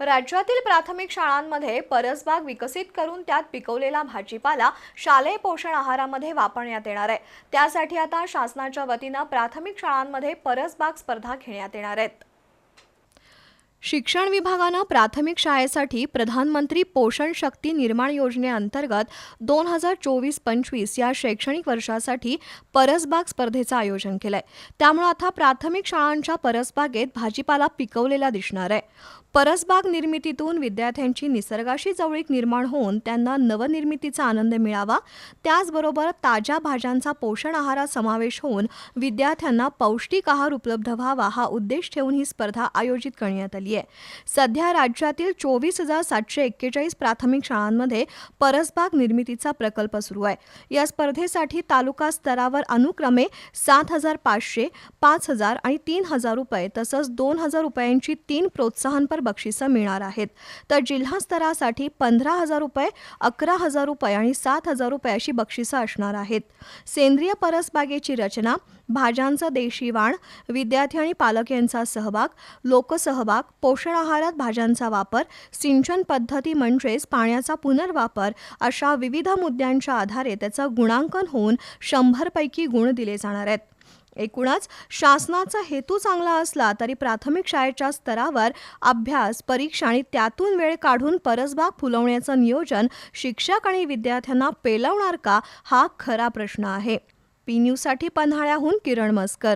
राज्यातील प्राथमिक शाळांमध्ये परसबाग विकसित करून त्यात पिकवलेला भाजीपाला शालेय पोषण आहारामध्ये वापरण्यात येणार आहे. त्यासाठी आता शासनाच्या वतीनं प्राथमिक शाळांमध्ये परसबाग स्पर्धा घेण्यात येणार आहेत. शिक्षण विभागानं प्राथमिक शाळेसाठी प्रधानमंत्री पोषण शक्ती निर्माण योजनेअंतर्गत दोन हजार चोवीस पंचवीस या शैक्षणिक वर्षासाठी परसबाग स्पर्धेचं आयोजन केलंय. त्यामुळे आता प्राथमिक शाळांच्या परसबागेत भाजीपाला पिकवलेला दिसणार आहे. परसबाग निर्मितीतून विद्यार्थ्यांची निसर्गाशी जवळीक निर्माण होऊन त्यांना नवनिर्मितीचा आनंद मिळावा त्याचबरोबर ताज्या भाज्यांचा पोषण आहारात समावेश होऊन विद्यार्थ्यांना पौष्टिक आहार उपलब्ध व्हावा हा उद्देश ठेवून ही स्पर्धा आयोजित करण्यात आली आहे सध्या राज्यातील चोवीस हजार सातशे एक्केचाळीस प्राथमिक शाळांमध्ये परसबाग निर्मितीचा प्रकल्प सुरू आहे. या स्पर्धेसाठी तालुका स्तरावर अनुक्रमे सात हजार पाचशे पाच हजार आणि तीन हजार रुपये तसंच दोन हजार रुपयांची तीन प्रोत्साहनपर बक्षिसं मिळणार आहेत. तर जिल्हा स्तरासाठी पंधरा हजार रुपये अकरा हजार रुपये आणि सात हजार रुपये अशी बक्षिसं असणार आहेत. सेंद्रिय परसबागेची रचना भाज्यांचं देशी वाण विद्यार्थी आणि पालक यांचा सहभाग लोकसहभाग पोषण आहारात भाज्यांचा वापर सिंचन पद्धती म्हणजेच पाण्याचा पुनर्वापर अशा विविध मुद्द्यांच्या आधारे त्याचं गुणांकन होऊन शंभरपैकी गुण दिले जाणार आहेत. एकूणच शासनाचा हेतू चांगला असला तरी प्राथमिक शाळेच्या स्तरावर अभ्यास परीक्षा आणि त्यातून वेळ काढून परसबाग फुलवण्याचं नियोजन शिक्षक आणि विद्यार्थ्यांना पेलवणार का हा खरा प्रश्न आहे. पी न्यूजसाठी पन्हाळ्याहून किरण मस्कर.